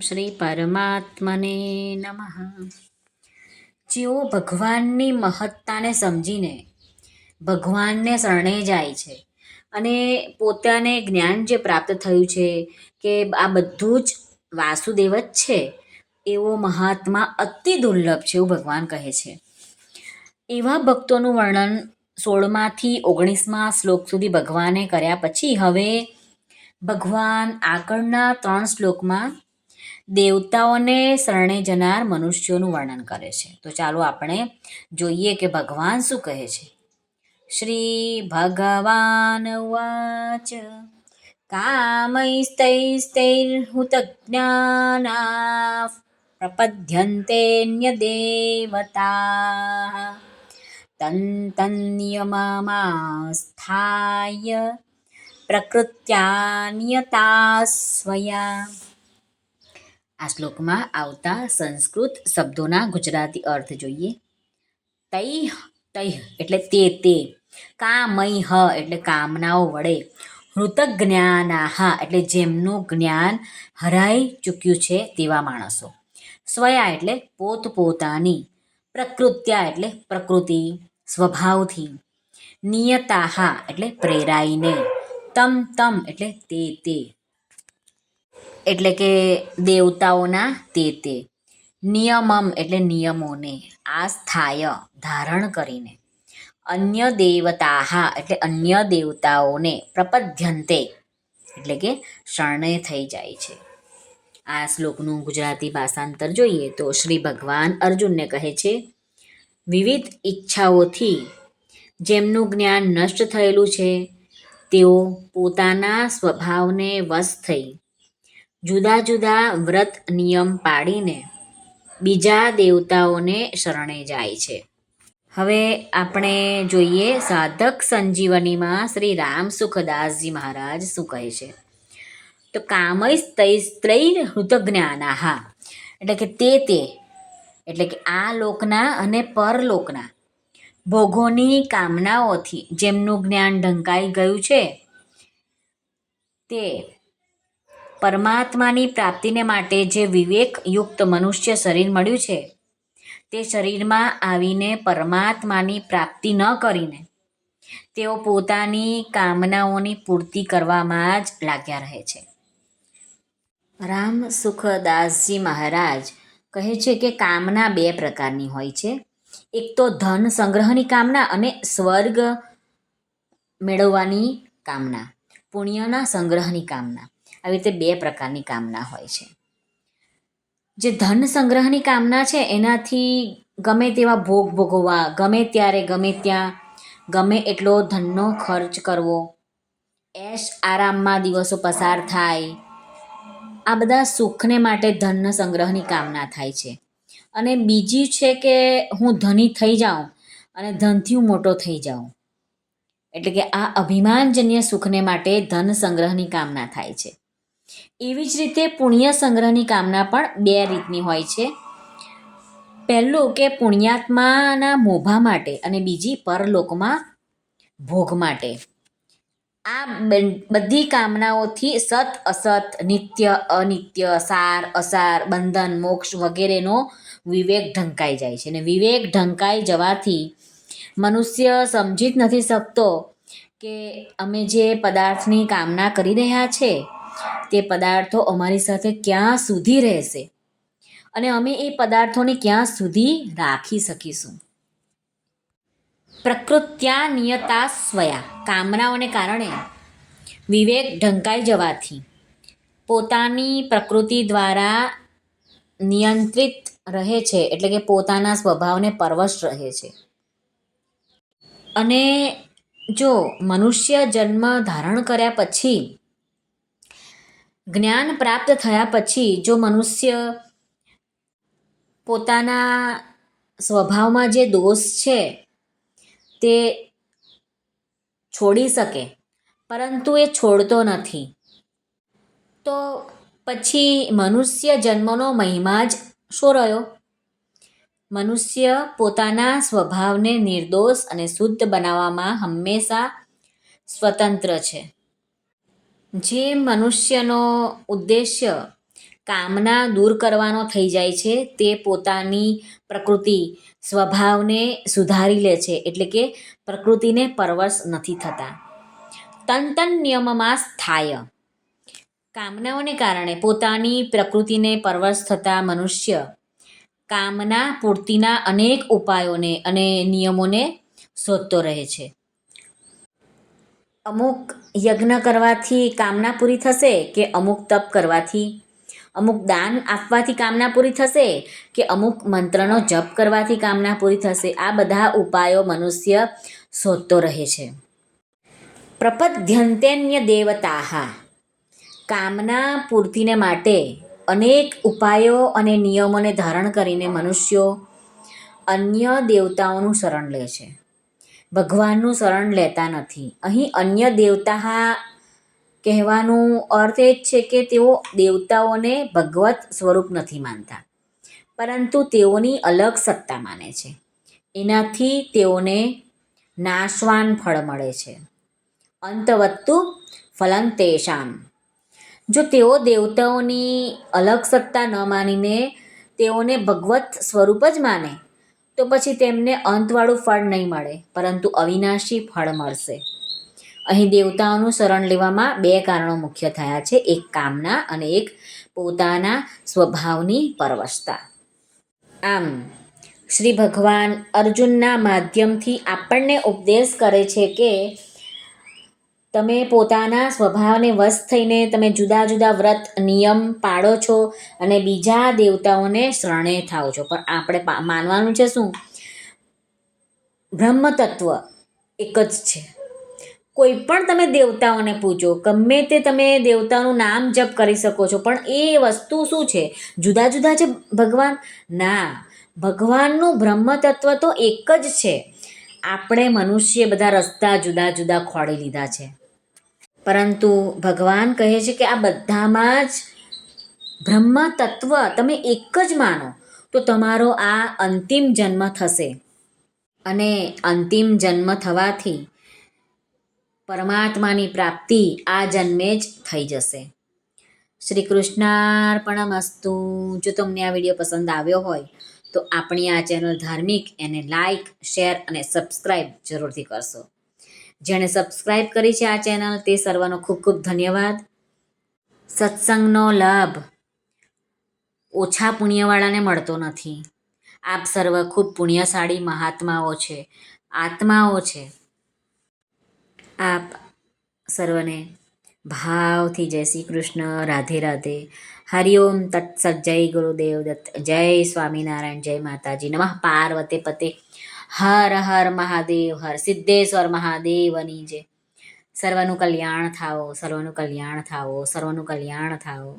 શ્રી પરમાત્મને નમઃ. જેઓ ભગવાનની મહત્તાને સમજીને ભગવાનને શરણે જાય છે અને પોતાને જ્ઞાન જે પ્રાપ્ત થયું છે કે આ બધું જ વાસુદેવ જ છે, એવો મહાત્મા અતિ દુર્લભ છે એવું ભગવાન કહે છે. એવા ભક્તોનું વર્ણન સોળમાંથી ઓગણીસમાં શ્લોક સુધી ભગવાને કર્યા પછી હવે ભગવાન આગળના ત્રણ શ્લોકમાં દેવતાઓને શરણે જનાર મનુષ્યોનું વર્ણન કરે છે. તો ચાલો આપણે જોઈએ કે ભગવાન શું કહે છે. શ્રી ભગવાન વાચ કામૈસ્તૈસ્તૈર્હુતજ્ઞાના પ્રપદ્યન્તેન્યદેવતા તંતન્યમસ્થાય પ્રકૃત્યા પ્રકૃત્યાન્યતા સ્વયા આ શ્લોકમાં આવતા સંસ્કૃત શબ્દોના ગુજરાતી અર્થ જોઈએ. તૈ તૈ એટલે તે તે. કામૈહ એટલે કામનાઓ વડે. હૃતજ્ઞાનાહ એટલે જેમનું જ્ઞાન હરાઈ ચૂક્યું છે તેવા માણસો. સ્વયા એટલે પોતપોતાની પ્રકૃત્યા એટલે પ્રકૃતિ, સ્વભાવથી. નિયતાહા એટલે પ્રેરાઈને. તમ તમ એટલે તે તે. એટલે કે દેવતાઓના તે તે. નિયમમ એટલે નિયમોને, આ સ્થાય ધારણ કરીને. અન્ય દેવતાહા એટલે અન્ય દેવતાઓને પ્રપદ્યંતે એટલે કે શરણે થઈ જાય છે. આ શ્લોકનું ગુજરાતી ભાષાંતર જોઈએ તો શ્રી ભગવાન અર્જુનને કહે છે, વિવિધ ઈચ્છાઓથી જેમનું જ્ઞાન નષ્ટ થયેલું છે, તેઓ પોતાના સ્વભાવને વશ થઈ જુદા જુદા વ્રત નિયમ પાડીને બીજા દેવતાઓને શરણે જાય છે. હવે આપણે જોઈએ સાધક સંજીવનીમાં શ્રી રામ સુખદાસજી મહારાજ શું કહે છે? તો કામય કામૈસ્તૈસ્ત્રૈર હૃતજ્ઞાનાહા. એટલે કે તે તે. એટલે કે આ લોકના અને પરલોકના ભોગોની કામનાઓથી જેમનું જ્ઞાન ઢંકાઈ ગયું છે, તે પરમાત્માની પ્રાપ્તિને માટે જે વિવેકયુક્ત મનુષ્ય શરીર મળ્યું છે, તે શરીરમાં આવીને પરમાત્માની પ્રાપ્તિ ન કરીને તેઓ પોતાની કામનાઓની પૂર્તિ કરવામાં જ લાગ્યા રહે છે. રામ સુખદાસજી મહારાજ કહે છે કે કામના બે પ્રકારની હોય છે. એક તો ધન સંગ્રહની કામના અને સ્વર્ગ મેળવવાની કામના, પુણ્યના સંગ્રહની કામના. આવી રીતે બે પ્રકારની કામના હોય છે. જે ધન સંગ્રહની કામના છે, એનાથી ગમે તેવા ભોગ ભોગવવા, ગમે ત્યારે, ગમે ત્યાં, ગમે એટલો ધનનો ખર્ચ કરવો, એશ આરામમાં દિવસો પસાર થાય, આ બધા સુખને માટે ધન સંગ્રહની કામના થાય છે. અને બીજી છે કે હું ધની થઈ જાઉં અને ધનથી હું મોટો થઈ જાઉં. એટલે કે આ અભિમાનજન્ય સુખને માટે ધન સંગ્રહની કામના થાય છે. એવી જ રીતે પુણ્ય સંગ્રહની કામના પણ બે રીતની હોય છે. પહેલું કે પુણ્યાત્માના મોભા માટે અને બીજી પરલોકમાં ભોગ માટે. આ બધી કામનાઓથી સત, અસત, નિત્ય, અનિત્ય, સાર, અસાર, બંધન, મોક્ષ વગેરેનો વિવેક ઢંકાઈ જાય છે. અને વિવેક ઢંકાઈ જવાથી મનુષ્ય સમજી જ નથી શકતો કે અમે જે પદાર્થની કામના કરી રહ્યા છે તે પદાર્થો અમારી સાથે ક્યાં સુધી રહેશે? અને અમે એ પદાર્થોને ક્યાં સુધી રાખી શકીશું? પ્રકૃત્યા નિયતા સ્વયા, કામનાઓને કારણે વિવેક ઢંકાઈ જવાથી પોતાની પ્રકૃતિ દ્વારા નિયંત્રિત રહે છે, એટલે કે પોતાના સ્વભાવને પરવશ રહે છે. અને જો મનુષ્ય જન્મ ધારણ કર્યા પછી જ્ઞાન પ્રાપ્ત થયા પછી જો મનુષ્ય પોતાના સ્વભાવમાં જે દોષ છે, તે છોડી શકે, પરંતુ એ છોડતો નથી. તો પછી મનુષ્ય જન્મનો મહિમા જ શું રહ્યો? મનુષ્ય પોતાના સ્વભાવને નિર્દોષ અને શુદ્ધ બનાવવામાં હંમેશા સ્વતંત્ર છે. જે મનુષ્યનો ઉદ્દેશ્ય કામના દૂર કરવાનો થઈ જાય છે, તે પોતાની પ્રકૃતિ સ્વભાવને સુધારી લે છે, એટલે કે પ્રકૃતિને પરવશ નથી થતા. તન તન નિયમમાં સ્થાય. કામનાઓને કારણે પોતાની પ્રકૃતિને પરવશ થતા મનુષ્ય કામના પૂર્તિના અનેક ઉપાયોને અને નિયમોને શોધતો રહે છે. અમુક યજ્ઞ કરવાથી કામના પૂરી થશે કે અમુક તપ કરવાથી? અમુક દાન આપવાથી કામના પૂરી થશે કે અમુક મંત્રનો જપ કરવાથી કામના પૂરી થશે? આ બધા ઉપાયો મનુષ્ય શોધતો રહે છે. પ્રપદ્યંતેન્ય દેવતાહા. કામના પૂર્તિને માટે અનેક ઉપાયો અને નિયમોને ધારણ કરીને મનુષ્યો અન્ય દેવતાઓનું શરણ લે છે. ભગવાનનું શરણ લેતા નથી. અહીં અન્ય દેવતા કહેવાનું અર્થ એ જ છે કે તેઓ દેવતાઓને ભગવત સ્વરૂપ નથી માનતા, પરંતુ તેઓની અલગ સત્તા માને છે. એનાથી તેઓને નાશવાન ફળ મળે છે. અંતવત્તુ ફલન તેષામ. જો તેઓ દેવતાઓની અલગ સત્તા ન માનીને તેઓને ભગવત સ્વરૂપ જ માને તો પછી તેમને અંતવાળું ફળ નહીં મળે, પરંતુ અવિનાશી ફળ મળશે. અહીં દેવતાઓનું શરણ લેવામાં બે કારણો મુખ્ય થયા છે. એક કામના અને એક પોતાના સ્વભાવની પરવશતા. આમ, શ્રી ભગવાન અર્જુનના માધ્યમથી આપણને ઉપદેશ કરે છે કે તમે પોતાના સ્વભાવને વશ થઈને તમે જુદા જુદા વ્રત, નિયમ પાળો છો અને બીજા દેવતાઓને શરણે થાઓ છો. પણ આપણે માનવાનું છે શું? બ્રહ્મ તત્વ એક જ છે. કોઈ પણ તમે દેવતાઓને પૂજો, ગમે તે તમે દેવતાનું નામ જપ કરી શકો છો, પણ એ વસ્તુ શું છે? જુદા જુદા છે ભગવાન? ના. ભગવાનનું બ્રહ્મ તત્વ તો એક જ છે. આપણે મનુષ્ય બધા રસ્તા જુદા જુદા ખોડી લીધા છે. પરંતુ ભગવાન કહે છે કે આ બધામાં જ બ્રહ્મ તત્વ તમે એક જ માનો, તો તમારો આ અંતિમ જન્મ થશે. અને અંતિમ જન્મ થવાથી પરમાત્માની પ્રાપ્તિ આ જન્મે જ થઈ જશે. શ્રી કૃષ્ણાર્પણમસ્તુ. જો તમને આ વીડિયો પસંદ આવ્યો હોય, તો આપણી આ ચેનલ ધાર્મિક એને લાઈક, શેર અને સબસ્ક્રાઈબ જરૂરથી કરશો. જેણે સબસ્ક્રાઈબ કરી છે આ ચેનલ તે સર્વનો ખૂબ ખૂબ ધન્યવાદ. સત્સંગનો લાભ ઓછા પુણ્યવાળાને મળતો નથી. આપ સર્વ ખૂબ પુણ્યશાળી મહાત્માઓ છે, આત્માઓ છે. આપ સર્વને ભાવથી જય શ્રી કૃષ્ણ, રાધે રાધે. હરિઓમ તત્સત જય ગુરુદેવ દત્ત. જય સ્વામિનારાયણ, જય માતાજી. નમઃ પાર્વતે પતે. હર હર મહાદેવ, હર સિદ્ધેશ્વર મહાદેવની જે સર્વનું કલ્યાણ થાવો સર્વનું કલ્યાણ થાવો સર્વનું કલ્યાણ થાઓ.